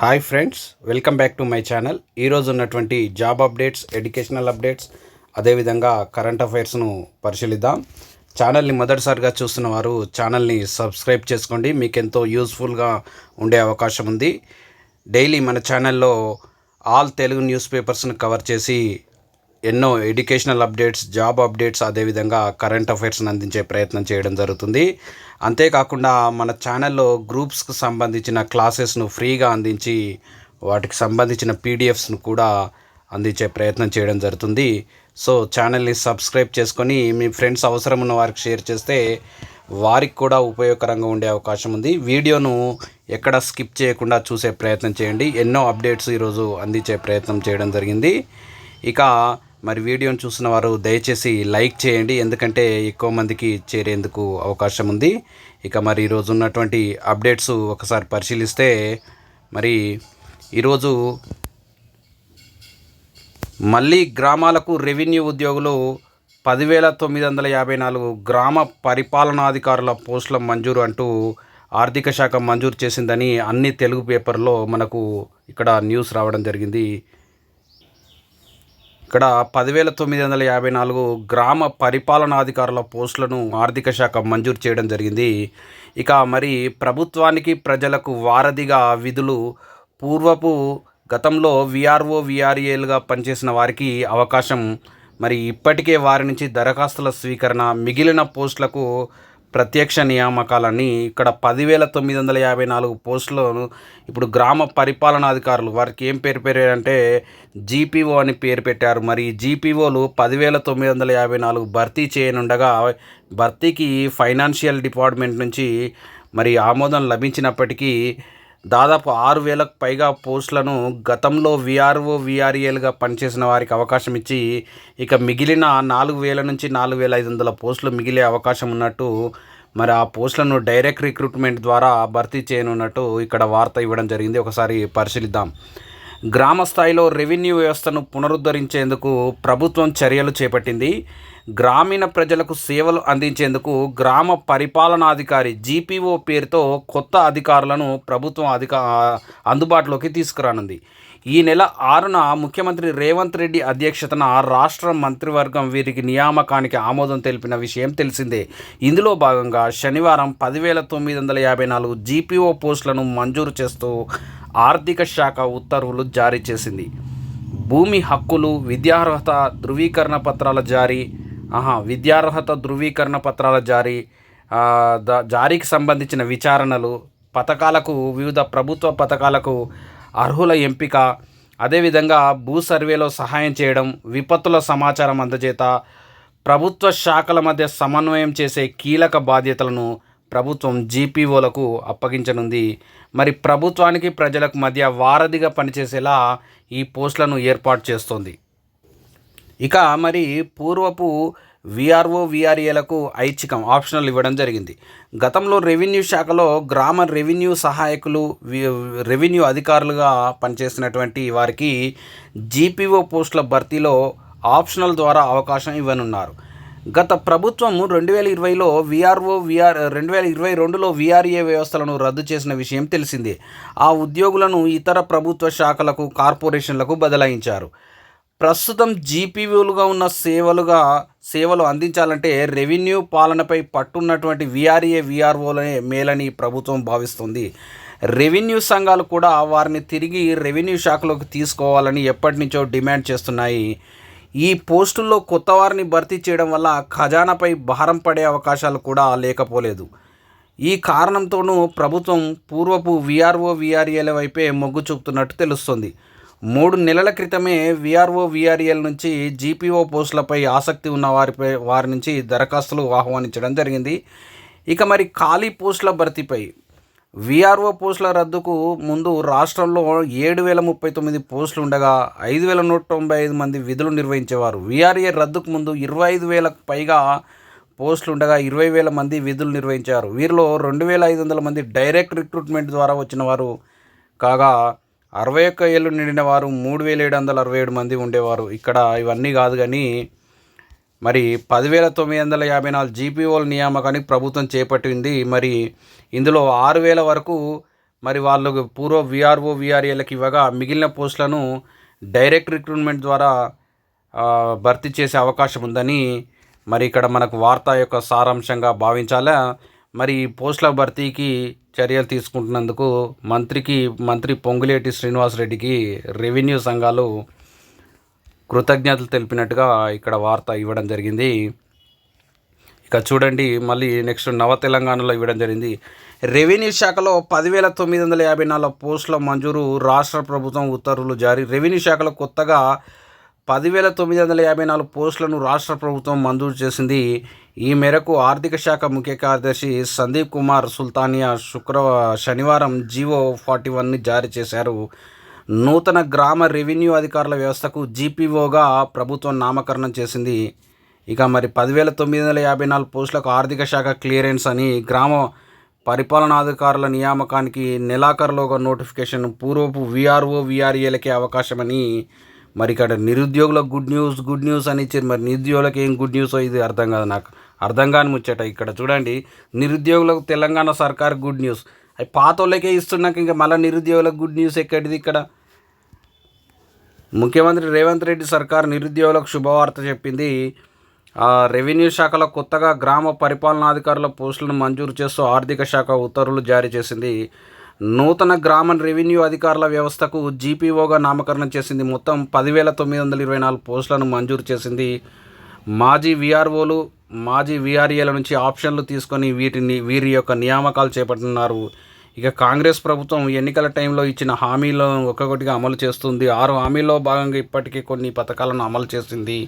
Hi friends welcome back to my channel ఈరోజు ఉన్నటువంటి job updates educational updates అదేవిధంగా current అఫైర్స్ను పరిశీలిద్దాం. ఛానల్ని మొదటిసారిగా చూస్తున్న వారు ఛానల్ని సబ్స్క్రైబ్ చేసుకోండి. మీకు ఎంతో యూస్ఫుల్గా ఉండే అవకాశం ఉంది. డైలీ మన ఛానల్లో ఆల్ తెలుగు న్యూస్ పేపర్స్ను కవర్ చేసి ఎన్నో ఎడ్యుకేషనల్ అప్డేట్స్ జాబ్ అప్డేట్స్ అదేవిధంగా కరెంట్ అఫైర్స్ని అందించే ప్రయత్నం చేయడం జరుగుతుంది. అంతేకాకుండా మన ఛానల్లో గ్రూప్స్కి సంబంధించిన క్లాసెస్ను ఫ్రీగా అందించి వాటికి సంబంధించిన పీడిఎఫ్స్ను కూడా అందించే ప్రయత్నం చేయడం జరుగుతుంది. సో ఛానల్ని సబ్స్క్రైబ్ చేసుకొని మీ ఫ్రెండ్స్ అవసరం ఉన్న వారికి షేర్ చేస్తే వారికి కూడా ఉపయోగకరంగా ఉండే అవకాశం ఉంది. వీడియోను ఎక్కడ స్కిప్ చేయకుండా చూసే ప్రయత్నం చేయండి. ఎన్నో అప్డేట్స్ ఈరోజు అందించే ప్రయత్నం చేయడం జరిగింది. ఇక మరి వీడియోను చూసిన వారు దయచేసి లైక్ చేయండి. ఎందుకంటే ఎక్కువ మందికి చేరేందుకు అవకాశం ఉంది. ఇక మరి ఈరోజు ఉన్నటువంటి అప్డేట్స్ ఒకసారి పరిశీలిస్తే మరి ఈరోజు మళ్ళీ గ్రామాలకు రెవెన్యూ ఉద్యోగులు పదివేల తొమ్మిది వందల యాభై నాలుగు గ్రామ పరిపాలనాధికారుల పోస్టుల మంజూరు అంటూ ఆర్థిక శాఖ మంజూరు చేసిందని అన్ని తెలుగు పేపర్లో మనకు ఇక్కడ న్యూస్ రావడం జరిగింది. ఇక్కడ పదివేల తొమ్మిది వందల యాభై నాలుగు గ్రామ పరిపాలనాధికారుల పోస్టులను ఆర్థిక శాఖ మంజూరు చేయడం జరిగింది. ఇక మరి ప్రభుత్వానికి ప్రజలకు వారధిగా విధులు పూర్వపు గతంలో విఆర్ఓ విఆర్ఏలుగా పనిచేసిన వారికి అవకాశం. మరి ఇప్పటికే వారి నుంచి దరఖాస్తుల స్వీకరణ మిగిలిన పోస్టులకు ప్రత్యక్ష నియామకాలని ఇక్కడ పదివేల తొమ్మిది వందల యాభై నాలుగు పోస్టులను ఇప్పుడు గ్రామ పరిపాలనాధికారులు వారికి ఏం పేరు పేరు జీపీఓ అని పేరు పెట్టారు. మరి జీపీఓలు పదివేల తొమ్మిది వందల యాభై నాలుగు భర్తీ చేయనుండగా భర్తీకి ఫైనాన్షియల్ డిపార్ట్మెంట్ నుంచి మరి ఆమోదం లభించినప్పటికీ దాదాపు ఆరు వేలకు పైగా పోస్టులను గతంలో విఆర్ఓ విఆర్ఏలుగా పనిచేసిన వారికి అవకాశం ఇచ్చి ఇక మిగిలిన నాలుగు వేల నుంచి నాలుగు వేల ఐదు వందల పోస్టులు మిగిలే అవకాశం ఉన్నట్టు మరి ఆ పోస్టులను డైరెక్ట్ రిక్రూట్మెంట్ ద్వారా భర్తీ చేయనున్నట్టు ఇక్కడ వార్త ఇవ్వడం జరిగింది. ఒకసారి పరిశీలిద్దాం. గ్రామ స్థాయిలో రెవెన్యూ వ్యవస్థను పునరుద్ధరించేందుకు ప్రభుత్వం చర్యలు చేపట్టింది. గ్రామీణ ప్రజలకు సేవలు అందించేందుకు గ్రామ పరిపాలనాధికారి జీపీఓ పేరుతో కొత్త అధికారులను ప్రభుత్వం అధిక అందుబాటులోకి తీసుకురానుంది. ఈ నెల ఆరున ముఖ్యమంత్రి రేవంత్ రెడ్డి అధ్యక్షతన రాష్ట్ర మంత్రివర్గం వీరికి నియామకానికి ఆమోదం తెలిపిన విషయం తెలిసిందే. ఇందులో భాగంగా శనివారం పదివేల తొమ్మిది వందల యాభై నాలుగు జీపీఓ పోస్టులను మంజూరు చేస్తూ ఆర్థిక శాఖ ఉత్తర్వులు జారీ చేసింది. భూమి హక్కులు విద్యార్హత ధృవీకరణ పత్రాల జారీ ఆహా విద్యార్హత ధృవీకరణ పత్రాల జారీ ద- జారీకి సంబంధించిన విచారణలు పథకాలకు వివిధ ప్రభుత్వ పథకాలకు అర్హుల ఎంపిక. అదేవిధంగా భూ సర్వేలో సహాయం చేయడం విపత్తుల సమాచారం అందజేత ప్రభుత్వ శాఖల మధ్య సమన్వయం చేసే కీలక బాధ్యతలను ప్రభుత్వం జీపీఓలకు అప్పగించనుంది. మరి ప్రభుత్వానికి ప్రజలకు మధ్య వారధిగా పనిచేసేలా ఈ పోస్టులను ఏర్పాటు చేస్తోంది. ఇక మరి పూర్వపు విఆర్ఓ విఆర్ఏలకు ఐచ్ఛికం ఆప్షనల్ ఇవ్వడం జరిగింది. గతంలో రెవెన్యూ శాఖలో గ్రామ రెవెన్యూ సహాయకులు వి- రెవెన్యూ అధికారులుగా పనిచేసినటువంటి వారికి జీపీఓ పోస్టుల భర్తీలో ఆప్షనల్ ద్వారా అవకాశం ఇవ్వనున్నారు. గత ప్రభుత్వం రెండు వేల ఇరవైలో విఆర్ఓ విఆర్ రెండు వేల ఇరవై రెండులో విఆర్ఏ వ్యవస్థలను రద్దు చేసిన విషయం తెలిసిందే. ఆ ఉద్యోగులను ఇతర ప్రభుత్వ శాఖలకు కార్పొరేషన్లకు బదలాయించారు. ప్రస్తుతం జీపీవీలుగా ఉన్న సేవలుగా సేవలు అందించాలంటే రెవెన్యూ పాలనపై పట్టున్నటువంటి విఆర్ఏ విఆర్ఓలనే మేలని ప్రభుత్వం భావిస్తుంది. రెవెన్యూ సంఘాలు కూడా వారిని తిరిగి రెవెన్యూ శాఖలోకి తీసుకోవాలని ఎప్పటి నుంచో డిమాండ్ చేస్తున్నాయి. ఈ పోస్టుల్లో కొత్త వారిని భర్తీ చేయడం వల్ల ఖజానాపై భారం పడే అవకాశాలు కూడా లేకపోలేదు. ఈ కారణంతోనూ ప్రభుత్వం పూర్వపు విఆర్ఓ విఆర్ఏల వైపే మొగ్గు చూపుతున్నట్టు తెలుస్తుంది. మూడు నెలల క్రితమే విఆర్ఓ విఆర్ఎల్ నుంచి జీపీఓ పోస్టులపై ఆసక్తి ఉన్న వారిపై వారి నుంచి దరఖాస్తులు ఆహ్వానించడం జరిగింది. ఇక మరి ఖాళీ పోస్టుల భర్తీపై విఆర్ఓ పోస్టుల రద్దుకు ముందు రాష్ట్రంలో ఏడు వేల ముప్పై తొమ్మిది పోస్టులు ఉండగా ఐదు వేల నూట తొంభై ఐదు మంది విధులు నిర్వహించేవారు. విఆర్ఏ రద్దుకు ముందు ఇరవై ఐదు వేలకు పైగా పోస్టులు ఉండగా ఇరవై వేల మంది విధులు నిర్వహించారు. వీరిలో రెండు వేల ఐదు వందల మంది డైరెక్ట్ రిక్రూట్మెంట్ ద్వారా వచ్చిన వారు కాగా అరవై ఒక్క ఏళ్ళు నిండిన వారు మూడు వేల ఏడు వందల అరవై ఏడు మంది ఉండేవారు. ఇక్కడ ఇవన్నీ కాదు కానీ మరి పదివేల తొమ్మిది వందల యాభై నాలుగు జీపీఓల నియామకానికి ప్రభుత్వం చేపట్టింది. మరి ఇందులో ఆరు వేల వరకు మరి వాళ్ళు పూర్వ విఆర్ఓ విఆర్ఏలకు ఇవ్వగా మిగిలిన పోస్టులను డైరెక్ట్ రిక్రూట్మెంట్ ద్వారా భర్తీ చేసే అవకాశం ఉందని మరి ఇక్కడ మనకు వార్త యొక్క సారాంశంగా భావించాలా? మరి పోస్టుల భర్తీకి చర్యలు తీసుకుంటున్నందుకు మంత్రికి మంత్రి పొంగులేటి శ్రీనివాసరెడ్డికి రెవెన్యూ సంఘాలు కృతజ్ఞతలు తెలిపినట్టుగా ఇక్కడ వార్త ఇవ్వడం జరిగింది. ఇక చూడండి మళ్ళీ నెక్స్ట్ నవ తెలంగాణలో ఇవ్వడం జరిగింది. రెవెన్యూ శాఖలో పదివేల తొమ్మిది వందల యాభై నాలుగు పోస్టుల మంజూరు రాష్ట్ర ప్రభుత్వం ఉత్తర్వులు జారీ. రెవెన్యూ శాఖలో కొత్తగా పదివేల తొమ్మిది వందల యాభై నాలుగు పోస్టులను రాష్ట్ర ప్రభుత్వం మంజూరు చేసింది. ఈ మేరకు ఆర్థిక శాఖ ముఖ్య కార్యదర్శి సందీప్ కుమార్ సుల్తానియా శుక్రవారం శనివారం జీవో ఫార్టీ వన్ని జారీ చేశారు. నూతన గ్రామ రెవెన్యూ అధికారుల వ్యవస్థకు జీపీఓగా ప్రభుత్వం నామకరణం చేసింది. ఇక మరి పదివేల తొమ్మిది వందల యాభై నాలుగు పోస్టులకు ఆర్థిక శాఖ క్లియరెన్స్ అని గ్రామ పరిపాలనాధికారుల నియామకానికి నెలాఖరులోగా నోటిఫికేషన్ పూర్వపు విఆర్ఓ విఆర్ఏలకే అవకాశమని మరి ఇక్కడ నిరుద్యోగులకు గుడ్ న్యూస్ గుడ్ న్యూస్ అని ఇచ్చారు. మరి నిరుద్యోగులకు ఏం గుడ్ న్యూస్ ఇది అర్థం కాదు నాకు. అర్థం కాని ముచ్చట. ఇక్కడ చూడండి నిరుద్యోగులకు తెలంగాణ సర్కార్ గుడ్ న్యూస్. అవి పాతోళ్ళకే ఇస్తున్నాక ఇంకా మళ్ళీ నిరుద్యోగులకు గుడ్ న్యూస్ ఎక్కడిది ఇక్కడ? ముఖ్యమంత్రి రేవంత్ రెడ్డి సర్కార్ నిరుద్యోగులకు శుభవార్త చెప్పింది. ఆ, రెవెన్యూ శాఖలో కొత్తగా గ్రామ పరిపాలనాధికారుల పోస్టులను మంజూరు చేస్తూ ఆర్థిక శాఖ ఉత్తర్వులు జారీ చేసింది. నూతన గ్రామ రెవెన్యూ అధికారుల వ్యవస్థకు జీపీఓగా నామకరణం చేసింది. మొత్తం పదివేల తొమ్మిది వందల ఇరవై నాలుగు పోస్టులను మంజూరు చేసింది మాజీ విఆర్ఓలు మాజీ విఆర్ఏల నుంచి ఆప్షన్లు తీసుకొని వీటిని వీరి యొక్క నియామకాలు చేపడుతున్నారు. ఇక కాంగ్రెస్ ప్రభుత్వం ఎన్నికల టైంలో ఇచ్చిన హామీలను ఒక్కొక్కటిగా అమలు చేస్తుంది. ఆరు హామీల్లో భాగంగా ఇప్పటికే కొన్ని పథకాలను అమలు చేసింది.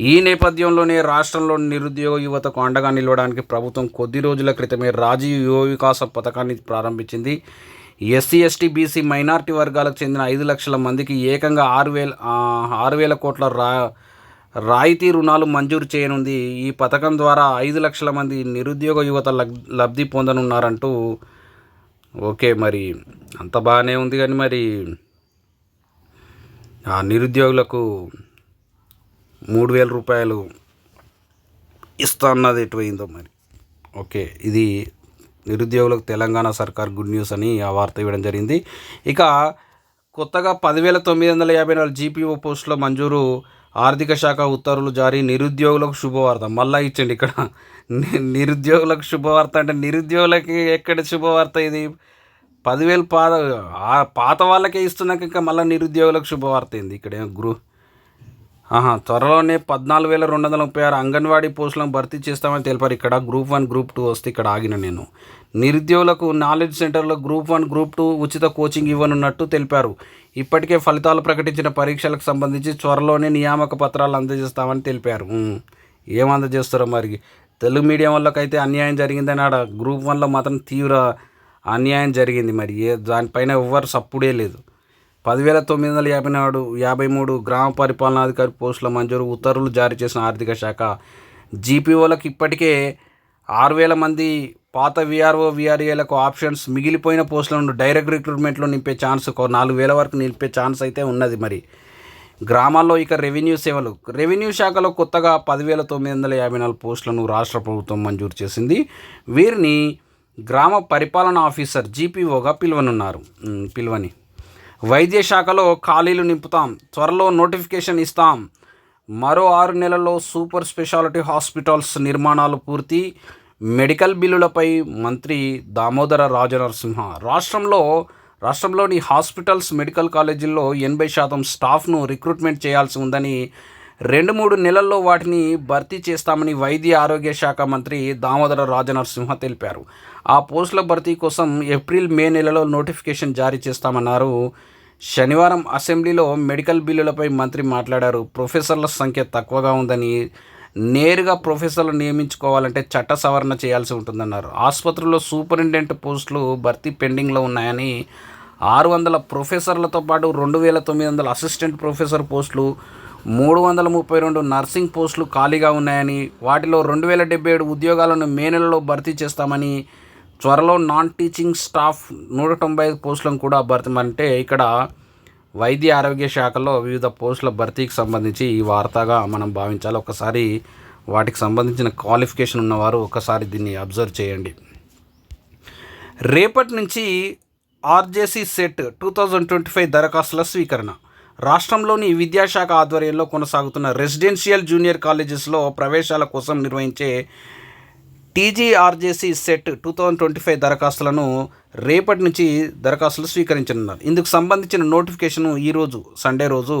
ఈ నేపథ్యంలోనే రాష్ట్రంలోని నిరుద్యోగ యువతకు అండగా నిలవడానికి ప్రభుత్వం కొద్ది రోజుల క్రితమే రాజీవ్ యువ వికాస పథకాన్ని ప్రారంభించింది. ఎస్సీ ఎస్టీ బీసీ మైనారిటీ వర్గాలకు చెందిన ఐదు లక్షల మందికి ఏకంగా ఆరు వేల ఆరు వేల కోట్ల రా రాయితీ రుణాలు మంజూరు చేయనుంది. ఈ పథకం ద్వారా ఐదు లక్షల మంది నిరుద్యోగ యువత లబ్ లబ్ధి పొందనున్నారంటూ. ఓకే మరి అంత బాగానే ఉంది కానీ మరి ఆ నిరుద్యోగులకు మూడు వేల రూపాయలు ఇస్తా అన్నది ఎటువైందో మరి. ఓకే ఇది నిరుద్యోగులకు తెలంగాణ సర్కార్ గుడ్ న్యూస్ అని ఆ వార్త ఇవ్వడం జరిగింది. ఇక కొత్తగా పదివేల తొమ్మిది వందల యాభై నాలుగు జీపీఓ పోస్టుల మంజూరు ఆర్థిక శాఖ ఉత్తర్వులు జారీ నిరుద్యోగులకు శుభవార్త. మళ్ళా ఇచ్చండి ఇక్కడ. నిరుద్యోగులకు శుభవార్త అంటే నిరుద్యోగులకి ఎక్కడ శుభవార్త ఇది? పదివేలు పాత పాత వాళ్ళకే ఇస్తున్నాక ఇంకా మళ్ళీ నిరుద్యోగులకు శుభవార్త ఏంది? ఇక్కడ గురు. ఆహా త్వరలోనే పద్నాలుగు వేల రెండు వందల ముప్పై ఆరు అంగన్వాడీ పోస్టులను భర్తీ చేస్తామని తెలిపారు. ఇక్కడ గ్రూప్ వన్ గ్రూప్ టూ వస్తే ఇక్కడ ఆగిన నేను. నిరుద్యోగులకు నాలెడ్జ్ సెంటర్లో గ్రూప్ వన్ గ్రూప్ టూ ఉచిత కోచింగ్ ఇవ్వనున్నట్టు తెలిపారు. ఇప్పటికే ఫలితాలు ప్రకటించిన పరీక్షలకు సంబంధించి త్వరలోనే నియామక పత్రాలు అందజేస్తామని తెలిపారు. ఏం అందజేస్తారో మరి? తెలుగు మీడియం వాళ్ళకైతే అన్యాయం జరిగిందని ఆడ గ్రూప్ వన్లో మాత్రం తీవ్ర అన్యాయం జరిగింది మరి. ఏ దానిపైన ఎవ్వరు సప్పుడే లేదు. పదివేల తొమ్మిది వందల యాభై నాడు యాభై మూడు గ్రామ పరిపాలనాధికారి పోస్టుల మంజూరు ఉత్తర్వులు జారీ చేసిన ఆర్థిక శాఖ. జీపీఓలకు ఇప్పటికే ఆరు వేల మంది పాత విఆర్ఓ విఆర్ఏలకు ఆప్షన్స్ మిగిలిపోయిన పోస్టులను డైరెక్ట్ రిక్రూట్మెంట్లో నింపే ఛాన్స్ ఒక నాలుగు వేల వరకు నింపే ఛాన్స్ అయితే ఉన్నది మరి. గ్రామాల్లో ఇక రెవెన్యూ సేవలు రెవెన్యూ శాఖలో కొత్తగా పదివేల తొమ్మిది వందల యాభై నాలుగు పోస్టులను రాష్ట్ర ప్రభుత్వం మంజూరు చేసింది. వీరిని గ్రామ పరిపాలన ఆఫీసర్ జీపీఓగా పిలువనున్నారు. పిలువని. వైద్య శాఖలో ఖాళీలు నింపుతాం త్వరలో నోటిఫికేషన్ ఇస్తాం. మరో ఆరు నెలల్లో సూపర్ స్పెషాలిటీ హాస్పిటల్స్ నిర్మాణాలు పూర్తి. మెడికల్ బిల్లులపై మంత్రి దామోదర రాజనరసింహ. రాష్ట్రంలో రాష్ట్రంలోని హాస్పిటల్స్ మెడికల్ కాలేజీల్లో ఎనభై శాతం స్టాఫ్ను రిక్రూట్మెంట్ చేయాల్సి ఉందని రెండు మూడు నెలల్లో వాటిని భర్తీ చేస్తామని వైద్య ఆరోగ్య శాఖ మంత్రి దామోదర రాజనరసింహ తెలిపారు. ఆ పోస్టుల భర్తీ కోసం ఏప్రిల్ మే నెలలో నోటిఫికేషన్ జారీ చేస్తామన్నారు. శనివారం అసెంబ్లీలో మెడికల్ బిల్లులపై మంత్రి మాట్లాడారు. ప్రొఫెసర్ల సంఖ్య తక్కువగా ఉందని నేరుగా ప్రొఫెసర్లు నియమించుకోవాలంటే చట్ట సవరణ చేయాల్సి ఉంటుందన్నారు. ఆసుపత్రుల్లో సూపరింటెండెంట్ పోస్టులు భర్తీ పెండింగ్లో ఉన్నాయని ఆరు వందల ప్రొఫెసర్లతో పాటు రెండు వేల తొమ్మిది వందల అసిస్టెంట్ ప్రొఫెసర్ పోస్టులు మూడు వందల ముప్పై రెండు నర్సింగ్ పోస్టులు ఖాళీగా ఉన్నాయని వాటిలో రెండు వేల డెబ్బై ఏడు ఉద్యోగాలను మే నెలలో భర్తీ చేస్తామని త్వరలో నాన్ టీచింగ్ స్టాఫ్ నూట తొంభై ఐదు పోస్టులను కూడా భర్తీ అంటే ఇక్కడ వైద్య ఆరోగ్య శాఖలో వివిధ పోస్టుల భర్తీకి సంబంధించి ఈ వార్తగా మనం భావించాలి. ఒకసారి వాటికి సంబంధించిన క్వాలిఫికేషన్ ఉన్నవారు ఒకసారి దీన్ని అబ్జర్వ్ చేయండి. రేపటి నుంచి RJC CET two thousand twenty five దరఖాస్తుల స్వీకరణ. రాష్ట్రంలోని విద్యాశాఖ ఆధ్వర్యంలో కొనసాగుతున్న రెసిడెన్షియల్ జూనియర్ కాలేజెస్లో ప్రవేశాల కోసం నిర్వహించే TGRJC CET two thousand twenty five దరఖాస్తులను రేపటి నుంచి దరఖాస్తులు స్వీకరించనున్నారు. ఇందుకు సంబంధించిన నోటిఫికేషన్ ఈరోజు సండే రోజు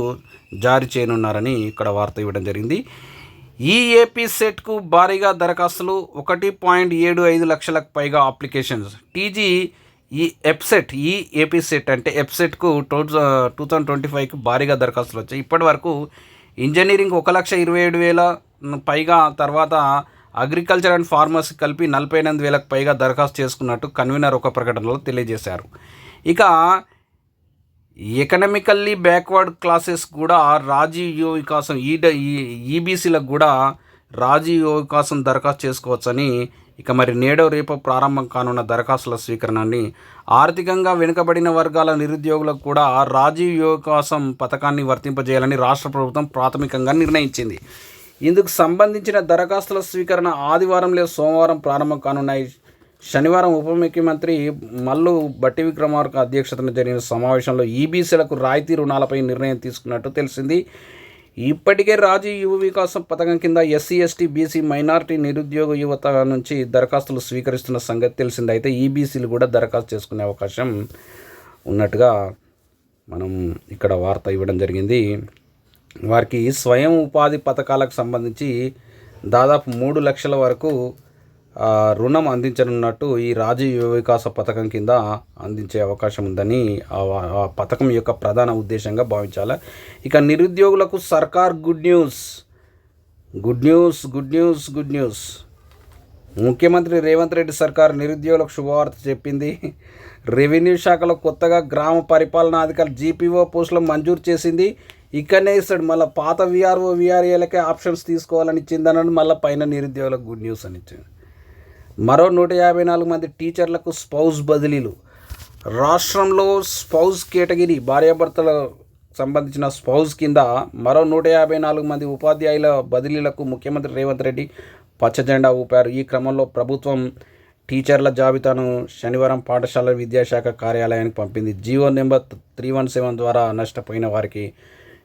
జారీ చేయనున్నారని ఇక్కడ వార్త ఇవ్వడం జరిగింది. ఈ ఏపీ సెట్కు భారీగా దరఖాస్తులు ఒకటి పాయింట్ ఏడు ఐదు లక్షలకు పైగా అప్లికేషన్స్. టీజీ ఈ ఎప్సెట్ ఈ ఏపీ సెట్ అంటే ఎప్సెట్కు టూ టూ థౌజండ్ ట్వంటీ ఫైవ్కి భారీగా దరఖాస్తులు వచ్చాయి. ఇప్పటి వరకు ఇంజనీరింగ్ ఒక లక్ష ఇరవై ఏడు వేల పైగా తర్వాత అగ్రికల్చర్ అండ్ ఫార్మర్స్ కలిపి నలభై ఎనిమిది వేలకు పైగా దరఖాస్తు చేసుకున్నట్టు కన్వీనర్ ఒక ప్రకటనలో తెలియజేశారు. ఇక ఎకనామికల్లీ బ్యాక్వర్డ్ క్లాసెస్ కూడా రాజీవ్ యువ వికాసం ఈ ఈబీసీలకు కూడా రాజీవ్ యువ వికాసం దరఖాస్తు చేసుకోవచ్చని ఇక మరి నేడో రేపు ప్రారంభం కానున్న దరఖాస్తుల స్వీకరణని ఆర్థికంగా వెనుకబడిన వర్గాల నిరుద్యోగులకు కూడా రాజీవ్ యువ వికాసం పథకాన్ని వర్తింపజేయాలని రాష్ట్ర ప్రభుత్వం ప్రాథమికంగా నిర్ణయించింది. ఇందుకు సంబంధించిన దరఖాస్తుల స్వీకరణ ఆదివారం లేదా సోమవారం ప్రారంభం కానున్నాయి. శనివారం ఉప ముఖ్యమంత్రి మల్లు బట్టి విక్రమార్క అధ్యక్షతన జరిగిన సమావేశంలో ఈబీసీలకు రాయితీ రుణాలపై నిర్ణయం తీసుకున్నట్టు తెలిసింది. ఇప్పటికే రాజీ యువ వికాసం పథకం కింద ఎస్సీ ఎస్టీ బీసీ మైనారిటీ నిరుద్యోగ యువత నుంచి దరఖాస్తులు స్వీకరిస్తున్న సంగతి తెలిసింది. అయితే ఈబీసీలు కూడా దరఖాస్తు చేసుకునే అవకాశం ఉన్నట్టుగా మనం ఇక్కడ వార్త ఇవ్వడం జరిగింది. వారికి స్వయం ఉపాధి పథకాలకు సంబంధించి దాదాపు మూడు లక్షల వరకు రుణం అందించనున్నట్టు ఈ రాజీవ్ యువ వికాస పథకం కింద అందించే అవకాశం ఉందని ఆ ఆ పథకం యొక్క ప్రధాన ఉద్దేశంగా భావించాలి. ఇక నిరుద్యోగులకు సర్కార్ good news. Good news good news good news. ముఖ్యమంత్రి రేవంత్ రెడ్డి సర్కార్ నిరుద్యోగులకు శుభవార్త చెప్పింది. రెవెన్యూ శాఖలో కొత్తగా గ్రామ పరిపాలనాధికారి జీపీఓ పోస్టులు మంజూరు చేసింది. ఇక్కడనే ఇస్తాడు. మళ్ళీ పాత విఆర్ఓ విఆర్ఏలకే ఆప్షన్స్ తీసుకోవాలని ఇచ్చిందనని మళ్ళీ పైన నిరుద్యోగులకు గుడ్ న్యూస్ అని ఇచ్చింది మరో నూట యాభై నాలుగు మంది టీచర్లకు స్పౌస్ బదిలీలు. రాష్ట్రంలో స్పౌస్ కేటగిరీ భార్యాభర్తల సంబంధించిన స్పౌస్ కింద మరో నూట యాభై నాలుగు మంది ఉపాధ్యాయుల బదిలీలకు ముఖ్యమంత్రి రేవంత్ రెడ్డి పచ్చజెండా ఊపారు. ఈ క్రమంలో ప్రభుత్వం టీచర్ల జాబితాను శనివారం పాఠశాల విద్యాశాఖ కార్యాలయానికి పంపింది. GO number three one seven ద్వారా నష్టపోయిన వారికి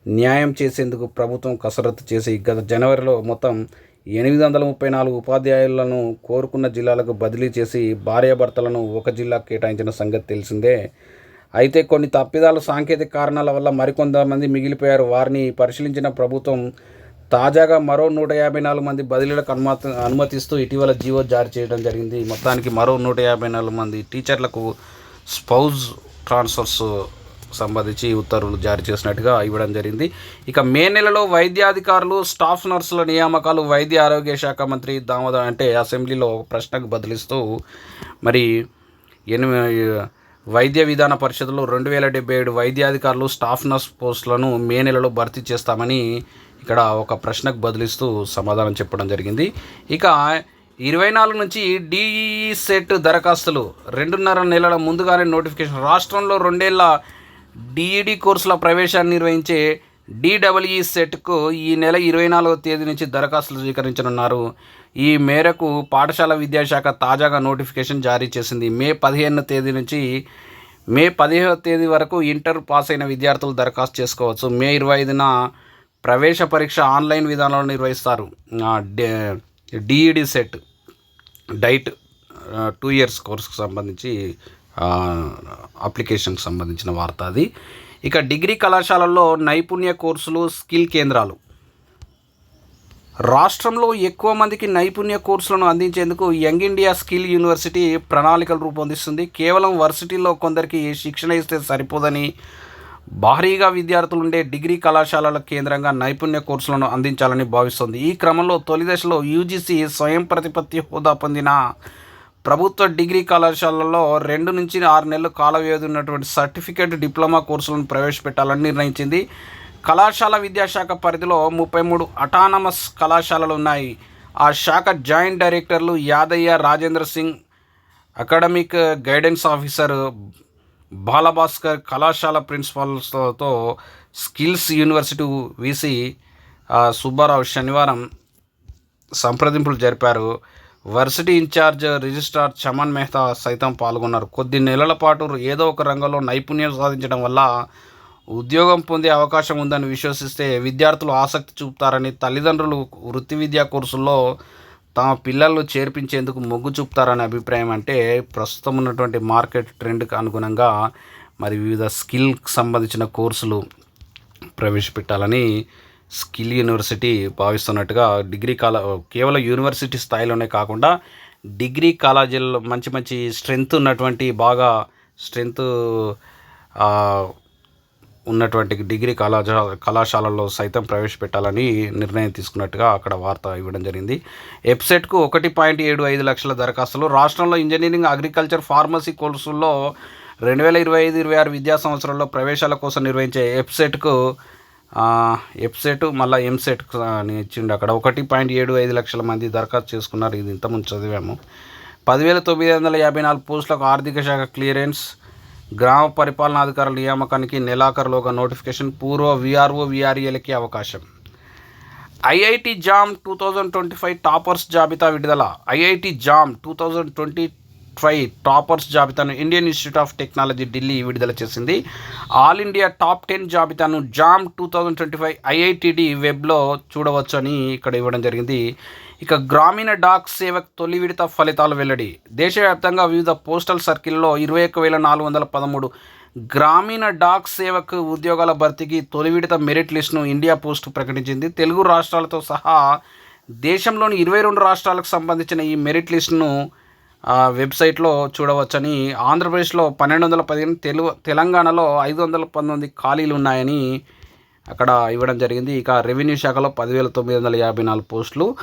న్యాయం చేసేందుకు ప్రభుత్వం కసరత్తు చేసి గత జనవరిలో మొత్తం ఎనిమిది వందల ముప్పై నాలుగు ఉపాధ్యాయులను కోరుకున్న జిల్లాలకు బదిలీ చేసి భార్యాభర్తలను ఒక జిల్లాకు కేటాయించిన సంగతి తెలిసిందే. అయితే కొన్ని తప్పిదాలు సాంకేతిక కారణాల వల్ల మరికొంతమంది మిగిలిపోయారు. వారిని పరిశీలించిన ప్రభుత్వం తాజాగా మరో నూట యాభై నాలుగు మంది బదిలీలకు అనుమతి అనుమతిస్తూ ఇటీవల జీవో జారీ చేయడం జరిగింది. మొత్తానికి మరో నూట యాభై నాలుగు మంది టీచర్లకు స్పౌజ్ ట్రాన్స్ఫర్స్ సంబంధించి ఉత్తర్వులు జారీ చేసినట్టుగా ఇవ్వడం జరిగింది. ఇక మే నెలలో వైద్యాధికారులు స్టాఫ్ నర్సుల నియామకాలు వైద్య ఆరోగ్య శాఖ మంత్రి దామోదర్ అంటే అసెంబ్లీలో ప్రశ్నకు బదిలిస్తూ మరి ఎనిమిది వైద్య విధాన పరిషత్లో రెండు వేల డెబ్బై ఏడు వైద్యాధికారులు స్టాఫ్ నర్స్ పోస్టులను మే నెలలో భర్తీ చేస్తామని ఇక్కడ ఒక ప్రశ్నకు బదిలిస్తూ సమాధానం చెప్పడం జరిగింది. ఇక ఇరవై నాలుగు నుంచి డిఈ సెట్ దరఖాస్తులు రెండున్నర నెలల ముందుగానే నోటిఫికేషన్. రాష్ట్రంలో రెండేళ్ళ డిఈడి కోర్సుల ప్రవేశాన్ని నిర్వహించే డిడబ్ల్యూఈ సెట్కు ఈ నెల ఇరవై నాలుగవ తేదీ నుంచి దరఖాస్తులు స్వీకరించనున్నారు. ఈ మేరకు పాఠశాల విద్యాశాఖ తాజాగా నోటిఫికేషన్ జారీ చేసింది. మే పదిహేను తేదీ నుంచి మే పదిహేవ తేదీ వరకు ఇంటర్ పాస్ అయిన విద్యార్థులు దరఖాస్తు చేసుకోవచ్చు. మే ఇరవై ఐదున ప్రవేశ పరీక్ష ఆన్లైన్ విధానంలో నిర్వహిస్తారు. DEd CET DIET two years కోర్సుకు సంబంధించి అప్లికేషన్కి సంబంధించిన వార్త అది. ఇక డిగ్రీ కళాశాలల్లో నైపుణ్య కోర్సులు స్కిల్ కేంద్రాలు. రాష్ట్రంలో ఎక్కువ మందికి నైపుణ్య కోర్సులను అందించేందుకు యంగ్ ఇండియా స్కిల్ యూనివర్సిటీ ప్రణాళికలు రూపొందిస్తుంది. కేవలం వర్సిటీల్లో కొందరికి శిక్షణ ఇస్తే సరిపోదని భారీగా విద్యార్థులు ఉండే డిగ్రీ కళాశాలల కేంద్రంగా నైపుణ్య కోర్సులను అందించాలని భావిస్తోంది. ఈ క్రమంలో తొలి దశలో యూజీసీ స్వయం ప్రతిపత్తి హోదా పొందిన ప్రభుత్వ డిగ్రీ కళాశాలలో రెండు నుంచి ఆరు నెలలు కాల వ్యవధి ఉన్నటువంటి సర్టిఫికేట్ డిప్లొమా కోర్సులను ప్రవేశపెట్టాలని నిర్ణయించింది. కళాశాల విద్యాశాఖ పరిధిలో ముప్పై మూడు అటానమస్ కళాశాలలు ఉన్నాయి. ఆ శాఖ joint directors Yadaiah Rajendra Singh academic guidance officer Balabhaskar కళాశాల ప్రిన్సిపాల్స్తో స్కిల్స్ యూనివర్సిటీ వీసీ సుబ్బారావు శనివారం సంప్రదింపులు జరిపారు. Varsity in charge registrar Chaman Mehta సైతం పాల్గొన్నారు. కొద్ది నెలల పాటు ఏదో ఒక రంగంలో నైపుణ్యం సాధించడం వల్ల ఉద్యోగం పొందే అవకాశం ఉందని విశ్వసిస్తే విద్యార్థులు ఆసక్తి చూపుతారని తల్లిదండ్రులు వృత్తి విద్యా కోర్సుల్లో తమ పిల్లలను చేర్పించేందుకు మొగ్గు చూపుతారనే అభిప్రాయం అంటే ప్రస్తుతం ఉన్నటువంటి మార్కెట్ ట్రెండ్కి అనుగుణంగా మరి వివిధ స్కిల్కి సంబంధించిన కోర్సులు ప్రవేశపెట్టాలని స్కిల్ యూనివర్సిటీ భావిస్తున్నట్టుగా డిగ్రీ కాల కేవలం యూనివర్సిటీ స్థాయిలోనే కాకుండా డిగ్రీ కాలేజీల్లో మంచి మంచి స్ట్రెంగ్త్ ఉన్నటువంటి బాగా స్ట్రెంగ్త్ ఉన్నటువంటి డిగ్రీ కళాశ కళాశాలల్లో సైతం ప్రవేశపెట్టాలని నిర్ణయం తీసుకున్నట్టుగా అక్కడ వార్త ఇవ్వడం జరిగింది. ఎప్సెట్కు ఒకటి పాయింట్ ఏడు ఐదు లక్షల దరఖాస్తులు. రాష్ట్రంలో ఇంజనీరింగ్ అగ్రికల్చర్ ఫార్మసీ కోర్సుల్లో రెండు వేల ఇరవై ఐదు ఇరవై ఆరు విద్యా సంవత్సరంలో ప్రవేశాల కోసం నిర్వహించే ఎప్సెట్కు ఎఫ్సెట్ మళ్ళీ ఎంసెట్ అని ఇచ్చిండు అక్కడ. ఒకటి పాయింట్ ఏడు ఐదు లక్షల మంది దరఖాస్తు చేసుకున్నారు. ఇది ఇంతకుముందు చదివాము. పదివేల తొమ్మిది వందల యాభై నాలుగు పోస్టులకు ఆర్థిక శాఖ క్లియరెన్స్. గ్రామ పరిపాలనాధికారుల నియామకానికి నెలాఖరులోగా నోటిఫికేషన్. పూర్వ విఆర్ఓ విఆర్ఏలకి అవకాశం. IIT JAM two thousand twenty five toppers జాబితా విడుదల. IIT JAM two thousand twenty five toppers జాబితాను Indian Institute of Technology Delhi విడుదల చేసింది. ఆల్ ఇండియా టాప్ టెన్ జాబితాను JAM two thousand twenty five IITD వెబ్లో చూడవచ్చు అని ఇక్కడ ఇవ్వడం జరిగింది. ఇక గ్రామీణ డాక్ సేవక్ తొలి విడత ఫలితాలు వెల్లడి. దేశవ్యాప్తంగా వివిధ పోస్టల్ సర్కిల్లో ఇరవై ఒక్క వేల నాలుగు వందల పదమూడు గ్రామీణ డాక్ సేవక్ ఉద్యోగాల భర్తీకి తొలి విడత మెరిట్ లిస్టును ఇండియా పోస్ట్ ప్రకటించింది. తెలుగు రాష్ట్రాలతో సహా దేశంలోని ఇరవై రెండు రాష్ట్రాలకు సంబంధించిన ఈ మెరిట్ లిస్టును వెబ్సైట్లో చూడవచ్చని ఆంధ్రప్రదేశ్లో పన్నెండు వందల పదిహేను తెలుగు తెలంగాణలో ఐదు వందల పంతొమ్మిది ఖాళీలు ఉన్నాయని అక్కడ ఇవ్వడం జరిగింది. ఇక రెవెన్యూ శాఖలో పదివేల తొమ్మిది వందల యాభై నాలుగు పోస్టులు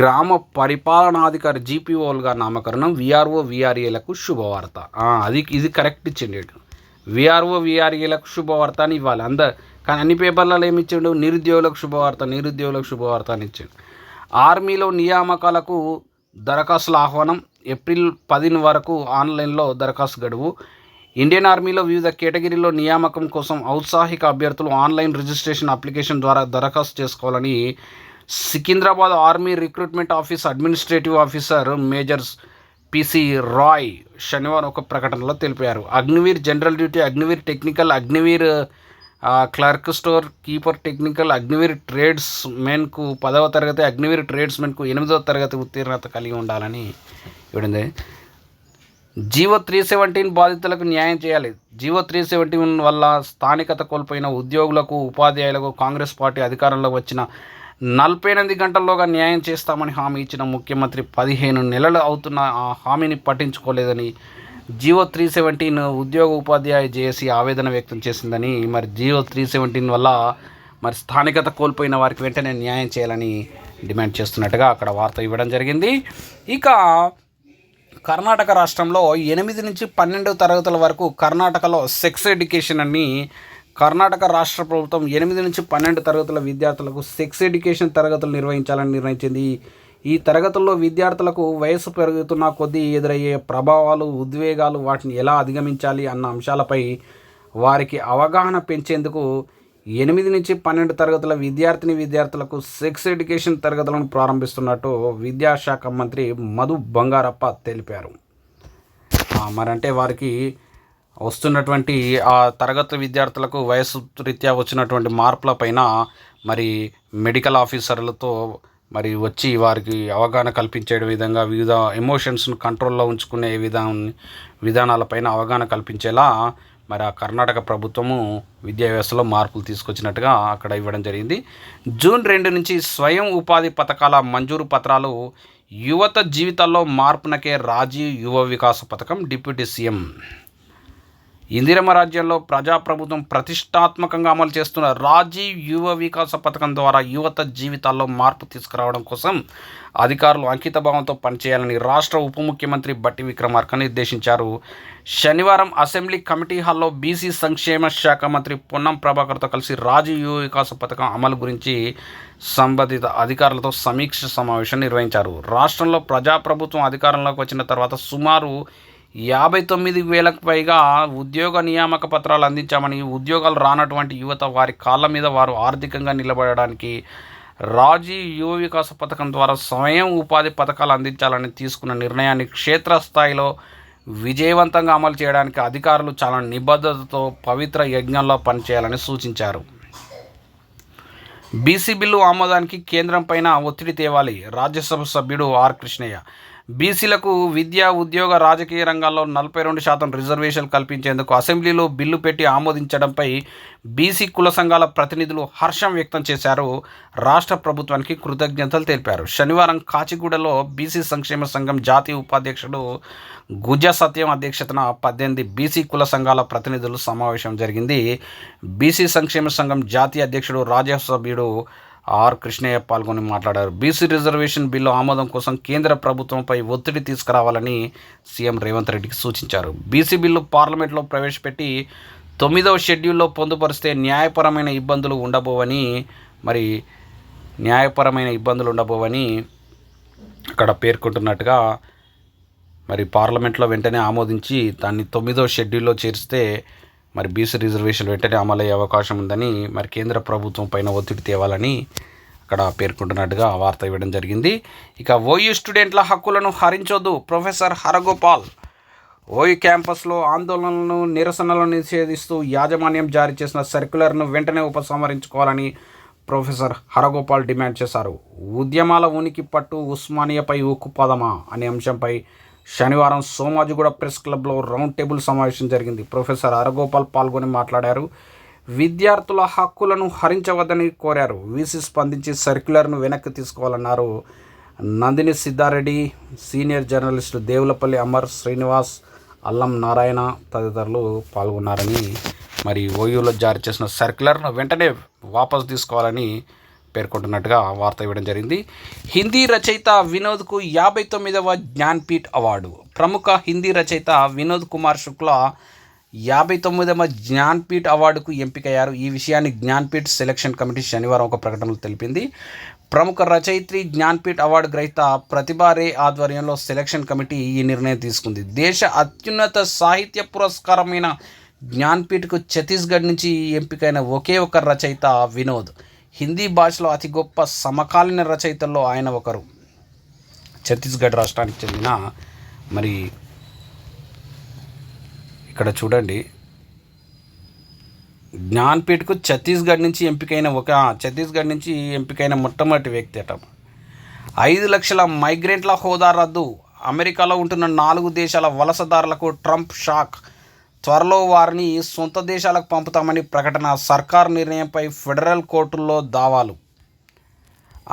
గ్రామ పరిపాలనాధికారి జీపీఓలుగా నామకరణం విఆర్ఓ విఆర్ఏలకు శుభవార్త. అది ఇది కరెక్ట్ ఇచ్చిండు విఆర్ఓ విఆర్ఏలకు శుభవార్త అని ఇవ్వాలి. అంద కానీ అన్ని పేపర్లలో ఏమి ఇచ్చిండు? నిరుద్యోగులకు శుభవార్త నిరుద్యోగులకు శుభవార్త అని ఇచ్చిండు. ఆర్మీలో నియామకాలకు దరఖాస్తుల ఆహ్వానం ఏప్రిల్ పదిన వరకు ఆన్లైన్లో దరఖాస్తు గడువు. ఇండియన్ ఆర్మీలో వివిధ కేటగిరీలో నియామకం కోసం ఔత్సాహిక అభ్యర్థులు ఆన్లైన్ రిజిస్ట్రేషన్ అప్లికేషన్ ద్వారా దరఖాస్తు చేసుకోవాలని Secunderabad army recruitment office administrative officer majors PC Roy శనివారం ఒక ప్రకటనలో తెలిపారు. Agniveer general duty Agniveer technical Agniveer clerk store keeper technical Agniveer trades మెన్కు పదవ తరగతి అగ్నివీర్ ట్రేడ్స్ మెన్కు ఎనిమిదవ తరగతి ఉత్తీర్ణత కలిగి ఉండాలని ఇవ్వడింది జీవో త్రీ సెవెంటీన్ బాధితులకు న్యాయం చేయాలి. జీవో త్రీ సెవెంటీన్ వల్ల స్థానికత కోల్పోయిన ఉద్యోగులకు ఉపాధ్యాయులకు కాంగ్రెస్ పార్టీ అధికారంలో వచ్చిన నలభై ఎనిమిది గంటల్లోగా న్యాయం చేస్తామని హామీ ఇచ్చిన ముఖ్యమంత్రి పదిహేను నెలలు అవుతున్న ఆ హామీని పట్టించుకోలేదని జియో త్రీ సెవెంటీన్ ఉద్యోగ ఉపాధ్యాయ జేఏసీ ఆవేదన వ్యక్తం చేసిందని మరి జియో త్రీ సెవెంటీన్ వల్ల మరి స్థానికత కోల్పోయిన వారికి వెంటనే న్యాయం చేయాలని డిమాండ్ చేస్తున్నట్టుగా అక్కడ వార్త ఇవ్వడం జరిగింది. ఇక కర్ణాటక రాష్ట్రంలో ఎనిమిది నుంచి పన్నెండు తరగతుల వరకు కర్ణాటకలో సెక్స్ ఎడ్యుకేషన్ అని కర్ణాటక రాష్ట్ర ప్రభుత్వం ఎనిమిది నుంచి పన్నెండు తరగతుల విద్యార్థులకు సెక్స్ ఎడ్యుకేషన్ తరగతులు నిర్వహించాలని నిర్ణయించింది. ఈ తరగతుల్లో విద్యార్థులకు వయసు పెరుగుతున్న కొద్దీ ఎదురయ్యే ప్రభావాలు ఉద్వేగాలు వాటిని ఎలా అధిగమించాలి అన్న అంశాలపై వారికి అవగాహన పెంచేందుకు ఎనిమిది నుంచి పన్నెండు తరగతుల విద్యార్థిని విద్యార్థులకు సెక్స్ ఎడ్యుకేషన్ తరగతులను ప్రారంభిస్తున్నట్టు విద్యాశాఖ మంత్రి మధు బంగారప్ప తెలిపారు. మరంటే వారికి వస్తున్నటువంటి ఆ తరగతి విద్యార్థులకు వయసు రీత్యా వచ్చినటువంటి మార్పులపైన మరి మెడికల్ ఆఫీసర్లతో మరి వచ్చి వారికి అవగాహన కల్పించే విధంగా వివిధ ఎమోషన్స్ను కంట్రోల్లో ఉంచుకునే విధానం విధానాలపైన అవగాహన కల్పించేలా మరి ఆ కర్ణాటక ప్రభుత్వము విద్యా వ్యవస్థలో మార్పులు తీసుకొచ్చినట్టుగా అక్కడ ఇవ్వడం జరిగింది. జూన్ రెండు నుంచి స్వయం ఉపాధి పథకాల మంజూరు పత్రాలు యువత జీవితాల్లో మార్పునకే రాజీవ్ యువ వికాస పథకం డిప్యూటీ సీఎం ఇందిరమ్మ రాజ్యంలో ప్రజాప్రభుత్వం ప్రతిష్టాత్మకంగా అమలు చేస్తున్న రాజీవ్ యువ వికాస పథకం ద్వారా యువత జీవితాల్లో మార్పు తీసుకురావడం కోసం అధికారులు అంకిత భావంతో పనిచేయాలని రాష్ట్ర ఉప ముఖ్యమంత్రి బట్టి విక్రమార్క నిర్దేశించారు. శనివారం అసెంబ్లీ కమిటీ హాల్లో బీసీ సంక్షేమ శాఖ మంత్రి పొన్నం ప్రభాకర్తో కలిసి రాజీవ్ యువ వికాస పథకం అమలు గురించి సంబంధిత అధికారులతో సమీక్ష సమావేశం నిర్వహించారు. రాష్ట్రంలో ప్రజాప్రభుత్వం అధికారంలోకి వచ్చిన తర్వాత సుమారు యాభై తొమ్మిది వేలకు పైగా ఉద్యోగ నియామక పత్రాలు అందించామని ఉద్యోగాలు రానటువంటి యువత వారి కాళ్ళ మీద వారు ఆర్థికంగా నిలబడడానికి రాజీ యువ వికాస పథకం ద్వారా స్వయం ఉపాధి పథకాలు అందించాలని తీసుకున్న నిర్ణయాన్ని క్షేత్రస్థాయిలో విజయవంతంగా అమలు చేయడానికి అధికారులు చాలా నిబద్ధతతో పవిత్ర యజ్ఞంలో పనిచేయాలని సూచించారు. బీసీ బిల్లు ఆమోదానికి కేంద్రం పైన ఒత్తిడి తేవాలి. రాజ్యసభ సభ్యుడు ఆర్ కృష్ణయ్య బీసీలకు విద్యా ఉద్యోగ రాజకీయ రంగాల్లో నలభై రెండు శాతం రిజర్వేషన్ కల్పించేందుకు అసెంబ్లీలో బిల్లు పెట్టి ఆమోదించడంపై బీసీ కుల సంఘాల ప్రతినిధులు హర్షం వ్యక్తం చేశారు. రాష్ట్ర ప్రభుత్వానికి కృతజ్ఞతలు తెలిపారు. శనివారం కాచిగూడలో బీసీ సంక్షేమ సంఘం జాతీయ ఉపాధ్యక్షుడు గుజ సత్యం అధ్యక్షతన పద్దెనిమిది బీసీ కుల సంఘాల ప్రతినిధులు సమావేశం జరిగింది. బీసీ సంక్షేమ సంఘం జాతీయ అధ్యక్షుడు రాజ్యసభ్యుడు ఆర్ కృష్ణయ్య పాల్గొని మాట్లాడారు. బీసీ రిజర్వేషన్ బిల్లు ఆమోదం కోసం కేంద్ర ప్రభుత్వంపై ఒత్తిడి తీసుకురావాలని సీఎం రేవంత్ రెడ్డికి సూచించారు. బీసీ బిల్లు పార్లమెంట్లో ప్రవేశపెట్టి తొమ్మిదవ షెడ్యూల్లో పొందుపరిస్తే న్యాయపరమైన ఇబ్బందులు ఉండబోవని మరి న్యాయపరమైన ఇబ్బందులు ఉండబోవని అక్కడ పేర్కొంటున్నట్టుగా మరి పార్లమెంట్లో వెంటనే ఆమోదించి దాన్ని తొమ్మిదో షెడ్యూల్లో చేరిస్తే మరి బీసీ రిజర్వేషన్ వెంటనే అమలయ్యే అవకాశం ఉందని మరి కేంద్ర ప్రభుత్వం పైన ఒత్తిడి తేవాలని అక్కడ పేర్కొంటున్నట్టుగా వార్త ఇవ్వడం జరిగింది. ఇక ఓయూ స్టూడెంట్ల హక్కులను హరించొద్దు. ప్రొఫెసర్ హరగోపాల్ ఓయూ క్యాంపస్లో ఆందోళనలను నిరసనలను నిషేధిస్తూ యాజమాన్యం జారీ చేసిన సర్క్యులర్ను వెంటనే ఉపసంహరించుకోవాలని ప్రొఫెసర్ హరగోపాల్ డిమాండ్ చేశారు. ఉద్యమాల ఉనికి పట్టు ఉస్మానియాపై ఉక్కుపదమా అనే అంశంపై శనివారం సోమాజిగూడ ప్రెస్ క్లబ్లో రౌండ్ టేబుల్ సమావేశం జరిగింది. ప్రొఫెసర్ హరగోపాల్ పాల్గొని మాట్లాడారు. విద్యార్థుల హక్కులను హరించవద్దని కోరారు. వీసీ స్పందించి సర్క్యులర్ను వెనక్కి తీసుకోవాలన్నారు నందిని సిద్ధారెడ్డి. సీనియర్ జర్నలిస్టు దేవులపల్లి అమర్ శ్రీనివాస్ అల్లం నారాయణ తదితరులు పాల్గొన్నారని మరి ఓయూలో జారీ చేసిన సర్క్యులర్ను వెంటనే వాపసు తీసుకోవాలని పేర్కొంటున్నట్టుగా వార్త ఇవ్వడం జరిగింది. హిందీ రచయిత వినోద్కు యాభై తొమ్మిదవ జ్ఞాన్పీఠ్ అవార్డు. ప్రముఖ హిందీ రచయిత వినోద్ కుమార్ శుక్లా యాభై తొమ్మిదవ జ్ఞాన్పీఠ్ అవార్డుకు ఎంపికయ్యారు. ఈ విషయాన్ని జ్ఞాన్పీఠ్ సెలక్షన్ కమిటీ శనివారం ఒక ప్రకటనలో తెలిపింది. ప్రముఖ రచయిత్రి జ్ఞాన్పీఠ్ అవార్డు గ్రహీత ప్రతిభా రే ఆధ్వర్యంలో సెలక్షన్ కమిటీ ఈ నిర్ణయం తీసుకుంది. దేశ అత్యున్నత సాహిత్య పురస్కారమైన జ్ఞాన్పీఠ్కు ఛత్తీస్గఢ్ నుంచి ఎంపికైన ఒకే ఒక రచయిత వినోద్. హిందీ భాషలో అతి గొప్ప సమకాలీన రచయితల్లో ఆయన ఒకరు. ఛత్తీస్గఢ్ రాష్ట్రానికి చెందిన మరి ఇక్కడ చూడండి. జ్ఞాన్పీఠ్కు ఛత్తీస్గఢ్ నుంచి ఎంపికైన ఒక ఛత్తీస్గఢ్ నుంచి ఎంపికైన మొట్టమొదటి వ్యక్తి అట. ఐదు లక్షల మైగ్రెంట్ల హోదా రద్దు. అమెరికాలో ఉంటున్న నాలుగు దేశాల వలసదారులకు ట్రంప్ షాక్. త్వరలో వారిని సొంత దేశాలకు పంపుతామని ప్రకటన సర్కార్ నిర్ణయంపై ఫెడరల్ కోర్టుల్లో దావాలు.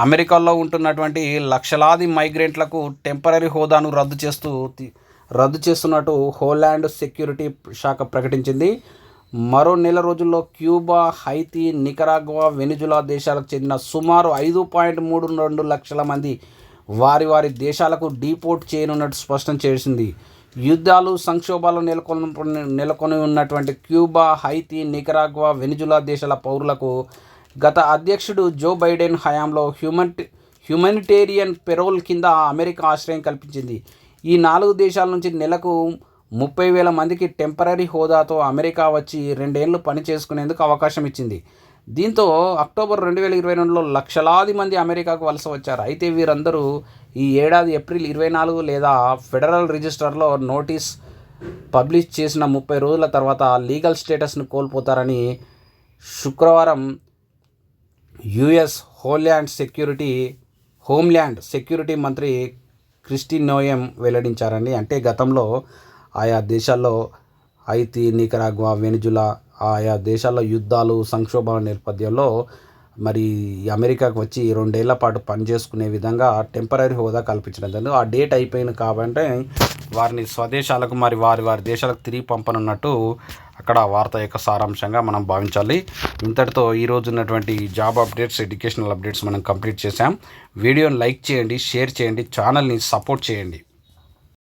అమెరికాలో ఉంటున్నటువంటి లక్షలాది మైగ్రెంట్లకు టెంపరీ హోదాను రద్దు చేస్తూ రద్దు చేస్తున్నట్టు హోలాండ్ సెక్యూరిటీ శాఖ ప్రకటించింది. మరో నెల రోజుల్లో క్యూబా హైతీ నికరాగ్వా వెనిజులా దేశాలకు చెందిన సుమారు ఐదు పాయింట్ మూడు రెండు లక్షల మంది వారి వారి దేశాలకు డీపోర్ట్ చేయనున్నట్టు స్పష్టం చేసింది. యుద్ధాలు సంక్షోభాలు నెలకొని నెలకొని ఉన్నటువంటి క్యూబా హైతి నికరాగ్వా వెనిజులా దేశాల పౌరులకు గత అధ్యక్షుడు జో బైడెన్ హయాంలో హ్యూమన్ హ్యూమనిటేరియన్ పెరోల్ కింద అమెరికా ఆశ్రయం కల్పించింది. ఈ నాలుగు దేశాల నుంచి నెలకు ముప్పై వేల మందికి టెంపరీ హోదాతో అమెరికా వచ్చి రెండేళ్ళు పని చేసుకునేందుకు అవకాశం ఇచ్చింది. దీంతో అక్టోబర్ రెండు వేల ఇరవై రెండులో లక్షలాది మంది అమెరికాకు వలస వచ్చారు. అయితే వీరందరూ ఈ ఏడాది ఏప్రిల్ ఇరవై నాలుగు లేదా ఫెడరల్ రిజిస్టర్లో నోటీస్ పబ్లిష్ చేసిన ముప్పై రోజుల తర్వాత లీగల్ స్టేటస్ను కోల్పోతారని శుక్రవారం US homeland security homeland security మంత్రి క్రిస్టిన్ నోయం వెల్లడించారని అంటే గతంలో ఆయా దేశాల్లో హైతీ నికరాగ్వా వెనుజులా ఆయా దేశాల్లో యుద్ధాలు సంక్షోభాల నేపథ్యంలో మరి అమెరికాకు వచ్చి రెండేళ్ళ పాటు పనిచేసుకునే విధంగా టెంపరీ హోదా కల్పించడం జరిగింది. ఆ డేట్ అయిపోయింది కాబట్టి వారిని స్వదేశాలకు మరి వారి వారి దేశాలకు తిరిగి పంపనున్నట్టు అక్కడ వార్త యొక్క సారాంశంగా మనం భావించాలి. ఇంతటితో ఈరోజు ఉన్నటువంటి జాబ్ అప్డేట్స్ ఎడ్యుకేషనల్ అప్డేట్స్ మనం కంప్లీట్ చేసాం వీడియోని లైక్ చేయండి షేర్ చేయండి ఛానల్ని సపోర్ట్ చేయండి.